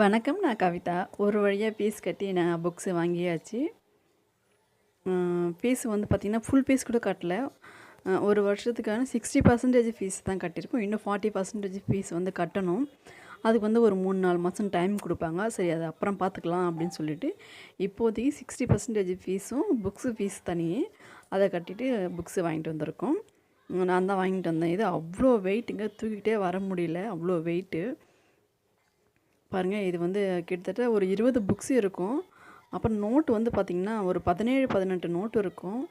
வணக்கம் நான் கவிதா. ஒரு வழியாக ஃபீஸ் கட்டி நான் புக்ஸு வாங்கியாச்சு. ஃபீஸ் வந்து பார்த்திங்கன்னா ஃபுல் ஃபீஸ் கூட கட்டல. ஒரு வருஷத்துக்கான சிக்ஸ்டி பர்சன்டேஜ் ஃபீஸ் தான் கட்டியிருக்கோம் இன்னும் ஃபார்ட்டி பர்சன்டேஜ் ஃபீஸ் வந்து கட்டணும். அதுக்கு வந்து ஒரு மூணு நாலு மாதம் டைம் கொடுப்பாங்க. சரி அது அப்புறம் பார்த்துக்கலாம் அப்படின்னு சொல்லிட்டு இப்போதைக்கு சிக்ஸ்டி பர்சன்டேஜ் ஃபீஸும் புக்ஸு ஃபீஸ் தனியே அதை கட்டிட்டு புக்ஸு வாங்கிட்டு வந்திருக்கோம். நான் தான் வாங்கிட்டு வந்தேன். இது அவ்வளோ வெயிட்டுங்க தூக்கிட்டே வர முடியல. அவ்வளோ வெயிட்டு பாருங்கள் இது வந்து கிட்டத்தட்ட ஒரு இருபது புக்ஸ் இருக்கும். அப்புறம் நோட்டு வந்து பார்த்திங்கன்னா ஒரு பதினேழு பதினெட்டு நோட்டு இருக்கும்.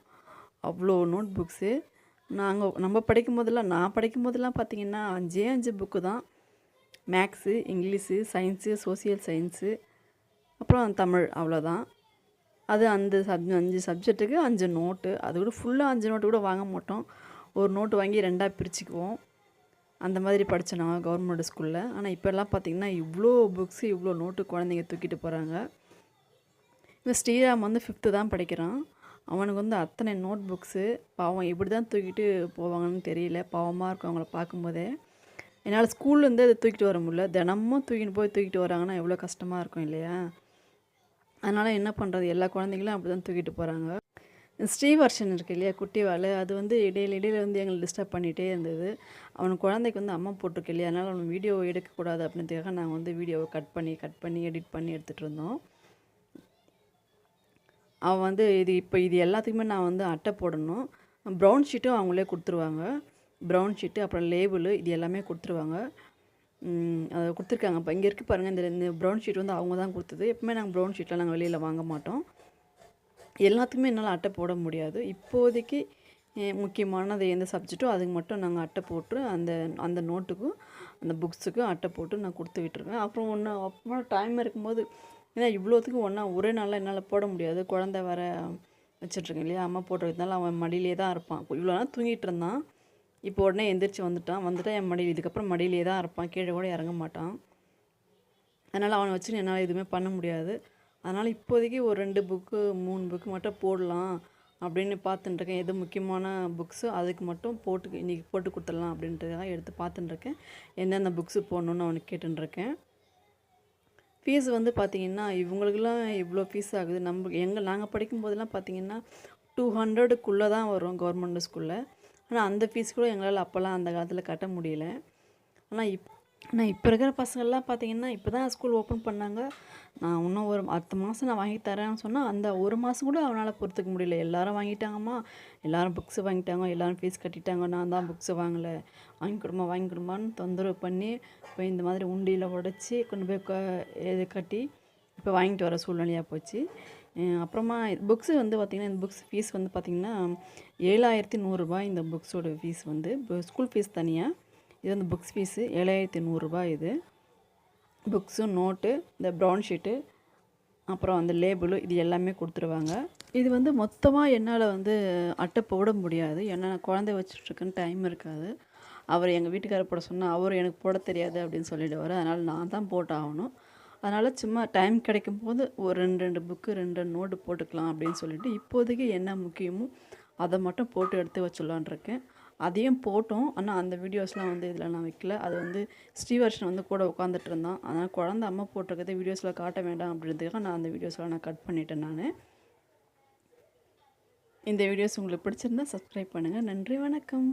அவ்வளோ நோட் புக்ஸு நாங்கள் நம்ம படிக்கும் போதெல்லாம் நான் படிக்கும் போதெல்லாம் பார்த்திங்கன்னா அஞ்சே அஞ்சு புக்கு தான். Maths English science social science அப்புறம் தமிழ் அவ்வளோதான் அது அந்த சப் அஞ்சு சப்ஜெக்ட்டுக்கு அஞ்சு நோட்டு அது கூட ஃபுல்லாக அஞ்சு நோட்டு கூட வாங்க மாட்டோம். ஒரு நோட்டு வாங்கி ரெண்டாக பிரிச்சுக்குவோம். அந்த மாதிரி படித்தேன் நான் கவர்மெண்ட் ஸ்கூலில் ஆனால் இப்போல்லாம் பார்த்திங்கன்னா இவ்வளோ புக்ஸு இவ்வளோ நோட்டு குழந்தைங்க தூக்கிட்டு போகிறாங்க இவன் ஸ்ரீராம் வந்து ஃபிஃப்த்து தான் படிக்கிறான். அவனுக்கு வந்து அத்தனை நோட் புக்ஸு பாவம் இப்படி தான் தூக்கிட்டு போவாங்கன்னு தெரியல. பாவமாக இருக்கும் அவங்கள பார்க்கும்போதே. என்னால் ஸ்கூல்லேருந்து அதை தூக்கிட்டு வர முடியல. தினமும் தூக்கிட்டு போய் தூக்கிட்டு வராங்கன்னா எவ்வளோ கஷ்டமாக இருக்கும் இல்லையா? அதனால் என்ன பண்ணுறது எல்லா குழந்தைங்களும் அப்படி தான் தூக்கிட்டு போகிறாங்க ஸ்ரீவர்ஷன் இருக்கு இல்லையா குட்டி வாள் அது வந்து இடையில இடையில வந்து எங்களை டிஸ்டர்ப் பண்ணிகிட்டே இருந்தது. அவனுக்கு குழந்தைக்கு வந்து அம்மா போட்டிருக்கு இல்லையா அதனால் அவன் வீடியோ எடுக்கக்கூடாது அப்படின்றதுக்காக நாங்கள் வந்து வீடியோவை கட் பண்ணி கட் பண்ணி எடிட் பண்ணி எடுத்துகிட்டு இருந்தோம். அவன் வந்து இது இப்போ இது எல்லாத்துக்குமே நான் வந்து அட்டை போடணும். ப்ரௌன் ஷீட்டும் அவங்களே கொடுத்துருவாங்க. ப்ரௌன் ஷீட்டு அப்புறம் லேபிள் இது எல்லாமே கொடுத்துருவாங்க. அதை கொடுத்துருக்காங்க. இப்போ இங்கே இருக்குது பாருங்கள் இந்த இந்த ப்ரௌன் ஷீட் வந்து அவங்க தான் கொடுத்தது. எப்பவுமே நாங்கள் ப்ரௌன் ஷீட்லாம் நாங்கள் வெளியில் வாங்க மாட்டோம். எல்லாத்துக்குமே என்னால் அட்டை போட முடியாது. இப்போதைக்கு முக்கியமானது எந்த சப்ஜெக்ட்டோ அதுக்கு மட்டும் நாங்கள் அட்டை போட்டு அந்த அந்த நோட்டுக்கும் அந்த புக்ஸுக்கும் அட்டை போட்டு நான் கொடுத்து விட்டுருவேன். அப்புறம் ஒன்று அப்புறம் டைம் இருக்கும்போது ஏன்னா இவ்வளோத்துக்கும் ஒன்றா ஒரே நாளில் என்னால் போட முடியாது. குழந்த வர வச்சிட்ருக்கேன் இல்லையா? அம்மா போடுறதுனால அவன் மடியிலே தான் இருப்பான். இவ்வளோ நாள் தூங்கிட்டு இருந்தான். இப்போ உடனே எந்திரிச்சு வந்துட்டான். வந்துட்டால் என் மடியில் இதுக்கப்புறம் மடியிலே தான் இருப்பான். கீழே கூட இறங்க மாட்டான். அதனால் அவனை வச்சு என்னால் எதுவுமே பண்ண முடியாது. அதனால் இப்போதைக்கு ஒரு ரெண்டு புக்கு மூணு புக்கு மட்டும் போடலாம் அப்படின்னு பார்த்துட்டுருக்கேன் எது முக்கியமான புக்ஸோ அதுக்கு மட்டும் போட்டு இன்றைக்கி போட்டு கொடுத்துடலாம் அப்படின்றதான் எடுத்து பார்த்துட்டுருக்கேன் எந்தெந்த புக்ஸு போடணுன்னு அவனுக்கு கேட்டுருக்கேன் ஃபீஸ் வந்து பார்த்திங்கன்னா இவங்களுக்கெல்லாம் இவ்வளோ ஃபீஸ் ஆகுது. நம்ம எங்கள் நாங்கள் படிக்கும் போதெல்லாம் பார்த்திங்கன்னா டூ ஹண்ட்ரடுக்குள்ளே தான் வரும் கவர்மெண்ட் ஸ்கூலில் ஆனால் அந்த ஃபீஸ் கூட எங்களால் அப்போல்லாம் அந்த காலத்தில் கட்ட முடியல. ஆனால் இப் ஆனால் இப்போ இருக்கிற பசங்கள்லாம் பார்த்தீங்கன்னா இப்போ தான் ஸ்கூல் ஓப்பன் பண்ணாங்க. நான் இன்னும் ஒரு அடுத்த மாதம் நான் வாங்கி தரேன்னு சொன்னால் அந்த ஒரு மாதம் கூட அவனால் பொறுத்துக்க முடியல. எல்லாரும் வாங்கிட்டாங்கம்மா. எல்லாரும் புக்ஸு வாங்கிட்டாங்க. எல்லாரும் ஃபீஸ் கட்டிட்டாங்க. நான் தான் புக்ஸு வாங்கலை. வாங்கி கொடுமா வாங்கி கொடுமான்னு தொந்தரவு பண்ணி போய் இந்த மாதிரி உண்டியில் உடச்சி கொண்டு போய் க- இது கட்டி இப்போ வாங்கிட்டு வர சூழ்நிலையாக போச்சு. அப்புறமா புக்ஸு வந்து பார்த்திங்கன்னா இந்த புக்ஸ் ஃபீஸ் வந்து பார்த்திங்கன்னா ஏழாயிரத்தி நூறுரூபா இந்த புக்ஸோட ஃபீஸ் வந்து. ஸ்கூல் ஃபீஸ் தனியாக இது வந்து புக்ஸ் ஃபீஸு ஏழாயிரத்தி நூறுரூபா இது. புக்ஸு நோட்டு இந்த ப்ரௌன் ஷீட்டு அப்புறம் அந்த லேபிளு இது எல்லாமே கொடுத்துருவாங்க. இது வந்து மொத்தமாக என்னால் வந்து அட்டை போட முடியாது. ஏன்னா நான் குழந்தை வச்சுட்ருக்குன்னு டைம் இருக்காது. அவர் எங்கள் வீட்டுக்காரர் போட சொன்னால் அவர் எனக்கு போட தெரியாது அப்படின்னு சொல்லிடுவார். அதனால் நான் தான் போட்டாகணும். அதனால் சும்மா டைம் கிடைக்கும் போது ஒரு ரெண்டு ரெண்டு புக்கு ரெண்டு ரெண்டு நோட்டு போட்டுக்கலாம் அப்படின்னு சொல்லிட்டு இப்போதைக்கு என்ன முக்கியமோ அதை மட்டும் போட்டு எடுத்து வச்சுடலான் இருக்கேன். அதையும் போட்டோம். ஆனால் அந்த வீடியோஸ்லாம் வந்து இதில் நான் வைக்கல. அது வந்து ஸ்ரீவர்ஷன் வந்து கூட உட்காந்துட்டு இருந்தான். அதனால் குழந்த அம்மா போட்டிருக்கதை வீடியோஸில் காட்ட வேண்டாம் அப்படின்றதுக்காக நான் அந்த வீடியோஸ்லாம் நான் கட் பண்ணிட்டேன் நான். இந்த வீடியோஸ் உங்களுக்கு பிடிச்சிருந்தா சப்ஸ்கிரைப் பண்ணுங்கள் நன்றி வணக்கம்.